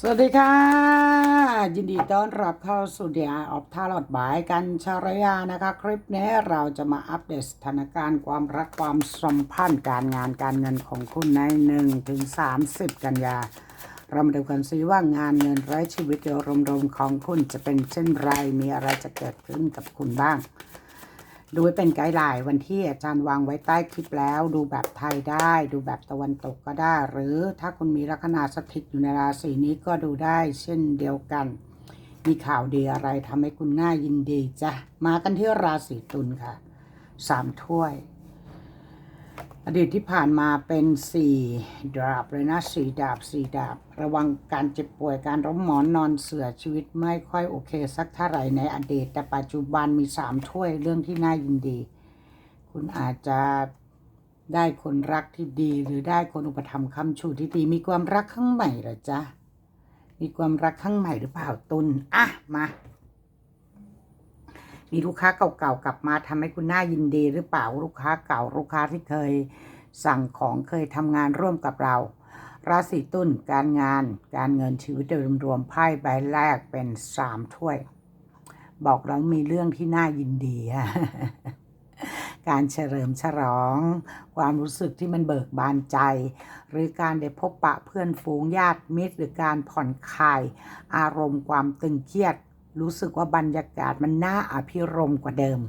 สวัสดีค่ะ ยินดีต้อนรับเข้าสู่เดียออฟทาลอดบายกันชารยานะคะ คลิปนี้เราจะมาอัปเดตสถานการณ์ความรักความสัมพันธ์การงานการเงินของคุณใน1ถึง30กันยา เรามาดูกันซิว่างานเงินไร้ชีวิตโดยรวมๆของคุณจะเป็นเช่นไรมีอะไรจะเกิดขึ้นกับคุณบ้าง ดูไว้เป็นไกด์ไลน์วันที่อาจารย์วางไว้ใต้คลิปแล้ว ดูแบบไทยได้ ดูแบบตะวันตกก็ได้ หรือถ้าคุณมีลัคนาสถิตอยู่ในราศีนี้ก็ดูได้เช่นเดียวกัน มีข่าวดีอะไรทำให้คุณน่ายินดีจ้ะมากันที่ราศีตุลค่ะสามถ้วย อดีตที่ผ่านมาเป็นสี่ดาบเลยนะสี่ดาบสี่ดาบ ระวังการเจ็บป่วยการล้มหมอนนอนเสือชีวิตไม่ค่อยโอเค สักเท่าไหร่ในอดีตแต่ปัจจุบันมีสามถ้วยเรื่องที่น่ายินดี คุณอาจจะได้คนรักที่ดีหรือได้คนอุปถัมภ์คำชูที่ดี มีความรักข้างใหม่หรอจ๊ะมีความรักข้างใหม่หรือเปล่าตุลอะมา มีลูกค้าเก่าๆกลับมาทำให้คุณน่ายินดีหรือเปล่าลูกค้าเก่าลูกค้าที่เคยสั่งของเคยทำงานร่วมกับเรา ราศีตุลการงาน การเงินชีวิตโดยรวมๆไพ่ใบแรกเป็นสามถ้วย บอกแล้วมีเรื่องที่น่ายินดีอะการเฉลิมฉลอง ความรู้สึกที่มันเบิกบานใจ หรือการได้พบปะเพื่อนฝูงญาติมิตร หรือการผ่อนคลาย อารมณ์ความตึงเครียด รู้สึกว่าบรรยากาศมันน่าอภิรมกว่าเดิม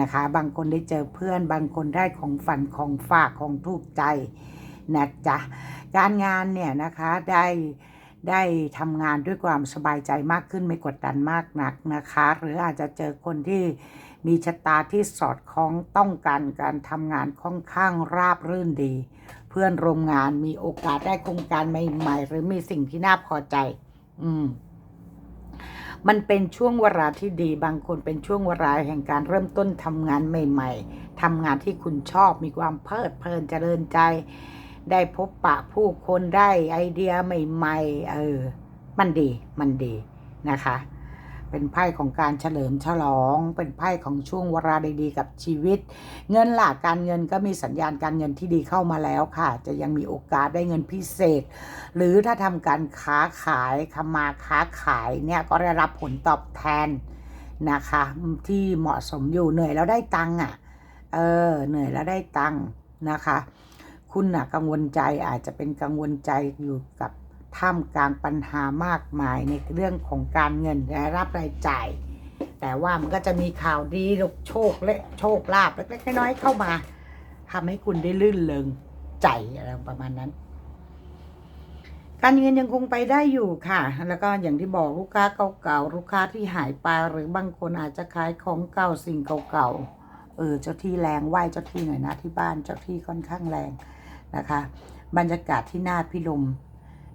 นะคะ บางคนได้เจอเพื่อน บางคนได้ของฝันของฝากของถูกใจนะจ๊ะ การงานเนี่ยนะคะได้ได้ทำงานด้วยความสบายใจมากขึ้นไม่กดดันมากนักนะคะ หรืออาจจะเจอคนที่มีชะตาที่สอดคล้องต้องการการทำงานค่อนข้างราบรื่นดี เพื่อนโรงงานมีโอกาสได้โครงการใหม่ ๆ หรือมีสิ่งที่น่าพอใจ อืม มันเป็นช่วงเวลาที่ดี บางคนเป็นช่วงเวลาแห่งการเริ่มต้นทำงานใหม่ ๆทำงานที่คุณชอบมีความเพลิดเพลินเจริญใจ ได้พบปะผู้คนได้ไอเดียใหม่ ๆ เออ มันดี มันดีนะคะ เป็นไพ่ของการเฉลิมฉลอง เป็นไพ่ของช่วงเวลาดีๆ กับชีวิต เงินหลักการเงินก็มีสัญญาณการเงินที่ดีเข้ามาแล้วค่ะ จะยังมีโอกาสได้เงินพิเศษ หรือถ้าทำการค้าขายคำมาค้าขายเนี่ยก็ได้รับผลตอบแทนนะคะ ที่เหมาะสมอยู่เหนื่อยแล้วได้ตังค์อะเออเหนื่อยแล้วได้ตังค์นะคะ คุณน่ะกังวลใจอาจจะเป็นกังวลใจอยู่กับ ท่ามกลางปัญหามากมายในเรื่องของการเงินรายรับรายจ่าย แต่ว่ามันก็จะมีข่าวดีลกโชคและโชคลาภเล็กๆน้อยๆเข้ามาทำให้คุณได้ลื่นเริงใจอะไรประมาณนั้น การเงินยังคงไปได้อยู่ค่ะ แล้วก็อย่างที่บอกลูกค้าเก่าๆลูกค้าที่หายไปหรือบางคนอาจจะขายของเก่าสิ่งเก่าๆเออเจ้าที่แรงไหวเจ้าที่หน่อยนะที่บ้านเจ้าที่ค่อนข้างแรงนะคะ บรรยากาศที่น่าพิลม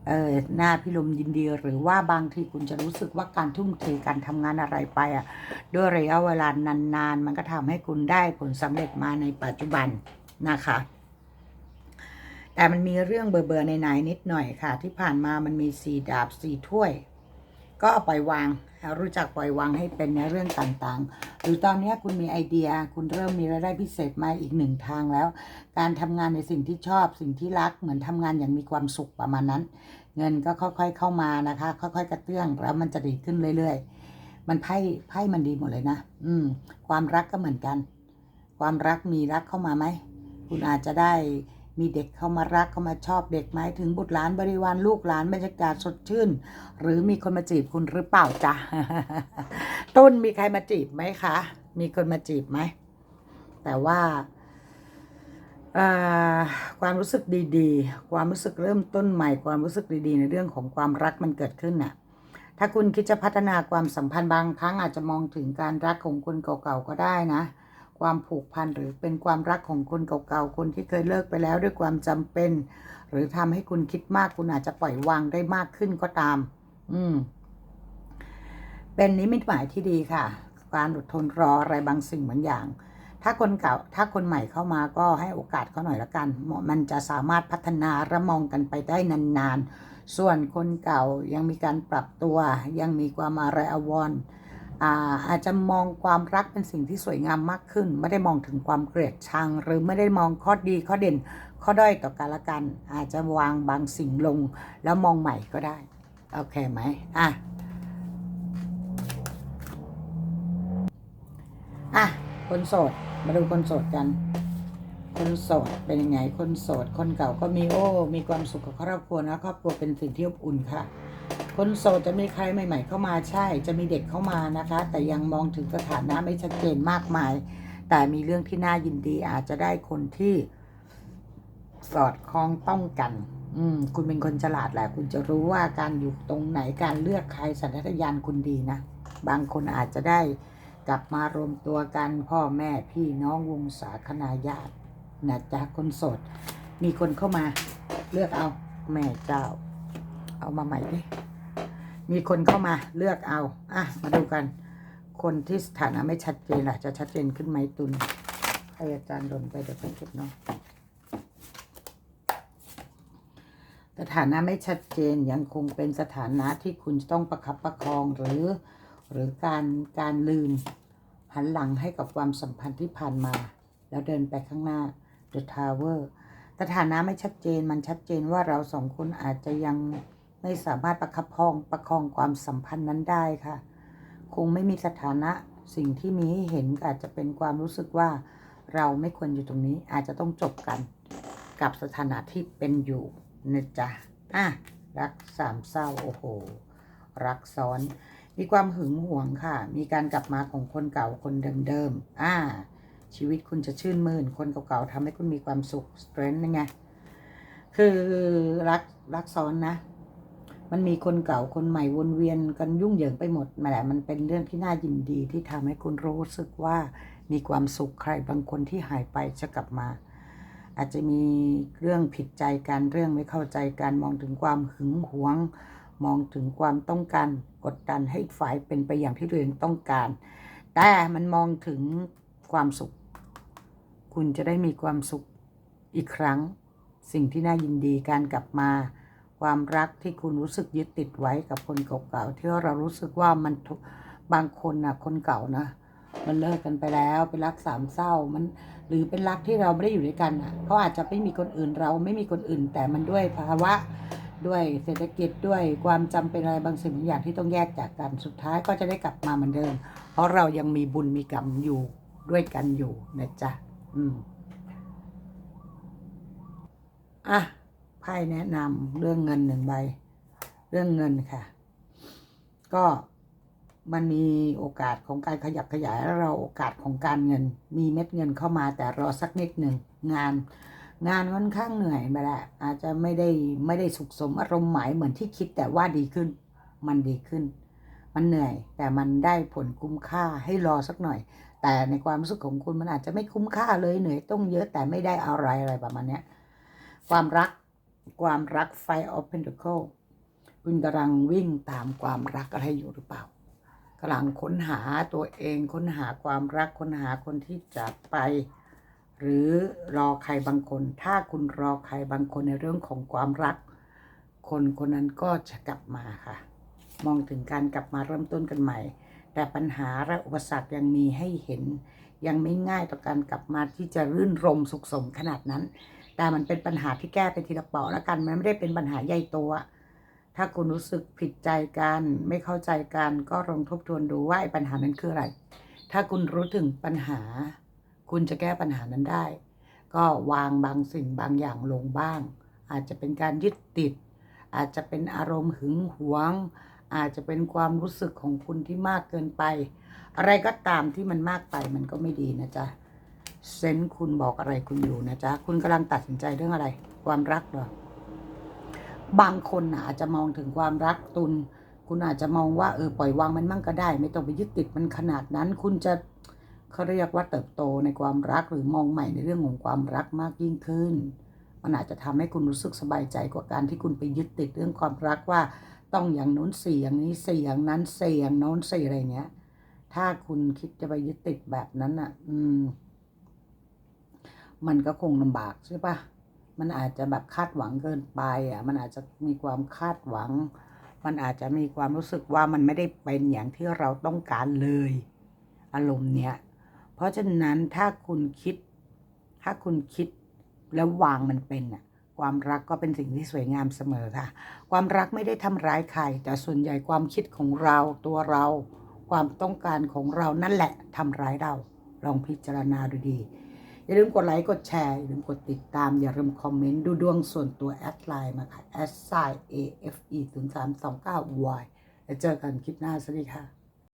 เออหน้าพิลมยินดีหรือว่าบางทีคุณจะรู้สึกว่าการทุ่มเทการทำงานอะไรไปอะด้วยระยะเวลานานๆมันก็ทำให้คุณได้ผลสำเร็จมาในปัจจุบันนะคะ แต่มันมีเรื่องเบอร์ๆในๆนิดหน่อยค่ะ ที่ผ่านมามันมีสี่ดาบสี่ถ้วย ก็เอาปล่อยวาง รู้จักปล่อยวางให้เป็นในเรื่องต่างๆ หรือตอนนี้คุณมีไอเดีย คุณเริ่มมีรายได้พิเศษมาอีกหนึ่งทางแล้ว การทำงานในสิ่งที่ชอบ สิ่งที่รัก เหมือนทำงานอย่างมีความสุขประมาณนั้น เงินก็ค่อยๆเข้ามานะคะ ค่อยๆ กระเตื้อง แล้วมันจะดีขึ้นเรื่อยๆ มันไพ่ไพ่มันดีหมดเลยนะ อืม ความรักก็เหมือนกัน ความรักมีรักเข้ามาไหม คุณอาจจะได้ มีเด็กเข้ามารักเข้ามาชอบเด็กไหมถึงบุตรหลานบริวารลูกหลานบรรยากาศสดชื่น หรือมีคนมาจีบคุณหรือเปล่าจ๊ะต้นมีใครมาจีบไหมคะ มีคนมาจีบไหม แต่ว่าอ่าความรู้สึกดีๆ ความรู้สึกเริ่มต้นใหม่ ความรู้สึกดีๆ ในเรื่องของความรักมันเกิดขึ้นน่ะ ถ้าคุณคิดจะพัฒนาความสัมพันธ์บางครั้งอาจจะมองถึงการรักของคนเก่าๆก็ได้นะ ความผูกพันหรือเป็นความรักของคนเก่าๆ คนที่เคยเลิกไปแล้วด้วยความจำเป็น หรือทำให้คุณคิดมากคุณอาจจะปล่อยวางได้มากขึ้นก็ตาม อืม เป็นนิมิตหมายที่ดีค่ะ การอดทนรออะไรบางสิ่งบางอย่าง ถ้าคนเก่า ถ้าคนใหม่เข้ามาก็ให้โอกาสเขาหน่อยละกัน มันจะสามารถพัฒนาและมองกันไปได้นานๆ ส่วนคนเก่ายังมีการปรับตัว ยังมีความอะไรอวร อาอาจจะมองความรักเป็นสิ่งที่สวยงามมากขึ้น ไม่ได้มองถึงความเกลียดชัง หรือไม่ได้มองข้อดีข้อเด่น ข้อด้อยต่อกันละกัน อาจจะวางบางสิ่งลง แล้วมองใหม่ก็ได้ โอเคไหมอะอะคนโสด มาดูคนโสดกัน คนโสดเป็นยังไง คนโสด คนเก่าก็มีโอ้ มีความสุขกับครอบครัวนะ ครอบครัวเป็นสิ่งที่อบอุ่นค่ะ คนโสดจะมีใครใหม่ ๆ เข้ามาใช่ จะมีเด็กเข้ามานะคะ แต่ยังมองถึงสถานะไม่ชัดเจนมากมาย แต่มีเรื่องที่น่ายินดีอาจจะได้คนที่สอดคล้องต้องกัน อืม คุณเป็นคนฉลาดแหละ คุณจะรู้ว่าการอยู่ตรงไหนการเลือกใครสัญชาตญาณคุณดีนะ บางคนอาจจะได้กลับมารวมตัวกันพ่อแม่พี่น้องวงศาคณาญาตินะจ๊ะคนโสด มีคนเข้ามา เลือกเอา แม่เจ้า เอามาใหม่ดิ มีคนเข้ามาเลือกเอา อะ มาดูกัน คนที่สถานะไม่ชัดเจนล่ะ จะชัดเจนขึ้นไหมตุนให้อาจารย์ดนไปเดี๋ยวไปเก็บเนาะสถานะไม่ชัดเจนยังคงเป็นสถานะที่คุณต้องประคับประคองหรือ หรือการการลืม หันหลังให้กับความสัมพันธ์ที่ผ่านมา แล้วเดินไปข้างหน้า The Tower สถานะไม่ชัดเจนมันชัดเจนว่าเราสองคนอาจจะยัง ไม่สามารถประคับประคองประคองความสัมพันธ์นั้นได้ค่ะ คงไม่มีสถานะสิ่งที่มีให้เห็นอาจจะเป็นความรู้สึกว่าเราไม่ควรอยู่ตรงนี้อาจจะต้องจบกันกับสถานะที่เป็นอยู่นะจ๊ะอะรักสามเศร้าโอ้โห รักซ้อน มีความหึงหวงค่ะ มีการกลับมาของคนเก่าคนเดิมๆอ่า ชีวิตคุณจะชื่นมื่น คนเก่าๆทำให้คุณมีความสุขสเตรนท์ยังไงคือรักรักซ้อนนะ มันมีคนเก่าคนใหม่วนเวียนกันยุ่งเหยิงไปหมดมาแหละมันเป็นเรื่องที่น่ายินดีที่ทำให้คุณรู้สึกว่ามีความสุขใครบางคนที่หายไปจะกลับมา อาจจะมีเรื่องผิดใจกันเรื่องไม่เข้าใจกันมองถึงความหึงหวง มองถึงความต้องการกดดันให้ฝ่ายเป็นไปอย่างที่ตัวเองต้องการ แต่มันมองถึงความสุข คุณจะได้มีความสุขอีกครั้ง สิ่งที่น่ายินดีการกลับมา ความรักที่คุณรู้สึกยึดติดไว้กับคนเก่าๆที่เรารู้สึกว่ามันบางคนนะคนเก่านะมันเลิกกันไปแล้วเป็นรักสามเศร้ามัน หรือเป็นรักที่เราไม่ได้อยู่ด้วยกันอะเขาอาจจะไม่มีคนอื่นเราไม่มีคนอื่น แต่มันด้วยภาวะด้วยเศรษฐกิจด้วยความจำเป็นอะไรบางสิ่งบางอย่างที่ต้องแยกจากกันสุดท้ายก็จะได้กลับมาเหมือนเดิม เพราะเรายังมีบุญมีกรรมอยู่ด้วยกันอยู่นะจ๊ะอืมอะ ไพ่แนะนำเรื่องเงินหนึ่งใบ เรื่องเงินค่ะ ก็มันมีโอกาสของการขยับขยายแล้วเราโอกาสของการเงิน มีเม็ดเงินเข้ามาแต่รอสักนิดหนึ่งงาน งานค่อนข้างเหนื่อยไปแหละอาจจะไม่ได้ไม่ได้สุขสมอารมณ์หมายเหมือนที่คิดแต่ว่าดีขึ้น มันดีขึ้น มันเหนื่อย แต่มันได้ผลคุ้มค่าให้รอสักหน่อย แต่ในความรู้สึกของคุณมันอาจจะไม่คุ้มค่าเลยเหนื่อยต้องเยอะแต่ไม่ได้อะไรอะไรประมาณนี้ความรัก ความรักไฟออฟเพนท c ค e คุณกำลังวิ่งตามความรักอะไรอยู่หรือเปล่ากำลังค้นหาตัวเองค้นหาความรักค้นหาคนที่จะไป หรือรอใครบางคน ถ้าคุณรอใครบางคนในเรื่องของความรัก คนคนนั้นก็จะกลับมาค่ะ มองถึงการกลับมาเริ่มต้นกันใหม่ แต่ปัญหาและอุปสรรคยังมีให้เห็น ยังไม่ง่ายต่อการกลับมาที่จะรื่นรมสุขสมขนาดนั้น แต่มันเป็นปัญหาที่แก้ไปทีละเปราะแล้วกันมันไม่ได้เป็นปัญหาใหญ่โตอะถ้าคุณรู้สึกผิดใจกัน ไม่เข้าใจกัน ก็ลองทบทวนดูว่าไอ้ปัญหานั้นคืออะไร ถ้าคุณรู้ถึงปัญหา คุณจะแก้ปัญหานั้นได้ ก็วางบางสิ่งบางอย่างลงบ้าง อาจจะเป็นการยึดติด อาจจะเป็นอารมณ์หึงหวง อาจจะเป็นความรู้สึกของคุณที่มากเกินไป อะไรก็ตามที่มันมากไปมันก็ไม่ดีนะจ๊ะ เซนส์คุณบอกอะไรคุณอยู่นะจ๊ะ คุณกำลังตัดสินใจเรื่องอะไร ความรักเหรอ บางคนอาจจะมองถึงความรักตุน คุณอาจจะมองว่าเออปล่อยวางมันมั่งก็ได้ ไม่ต้องไปยึดติดมันขนาดนั้น คุณจะเขาเรียกว่าเติบโตในความรักหรือมองใหม่ในเรื่องของความรักมากยิ่งขึ้น มันอาจจะทำให้คุณรู้สึกสบายใจกว่าการที่คุณไปยึดติดเรื่องความรักว่า ต้องอย่างโน้นเสี่ยงนี้เสี่ยงนั้นเสี่ยงโน้นเสี่อะไรเงี้ย ถ้าคุณคิดจะไปยึดติดแบบนั้นอะ อืม มันก็คงลำบากใช่ปะมันอาจจะแบบคาดหวังเกินไปอะ มันอาจจะมีความคาดหวัง มันอาจจะมีความรู้สึกว่ามันไม่ได้เป็นอย่างที่เราต้องการเลย อารมณ์เนี้ย เพราะฉะนั้นถ้าคุณคิด ถ้าคุณคิดแล้ววางมันเป็นอะ ความรักก็เป็นสิ่งที่สวยงามเสมอค่ะ ความรักไม่ได้ทำร้ายใคร แต่ส่วนใหญ่ความคิดของเราตัวเรา ความต้องการของเรานั่นแหละทำร้ายเรา ลองพิจารณาดูดี อย่าลืมกดไลค์กดแชร์อย่าลืมกดติดตาม อย่าลืมคอมเมนต์ ดูดวงส่วนตัวแอดไลน์มาค่ะ a s i a f e 0 3 2 9 y แล้วเจอกันคลิปหน้าสวัสดีค่ะ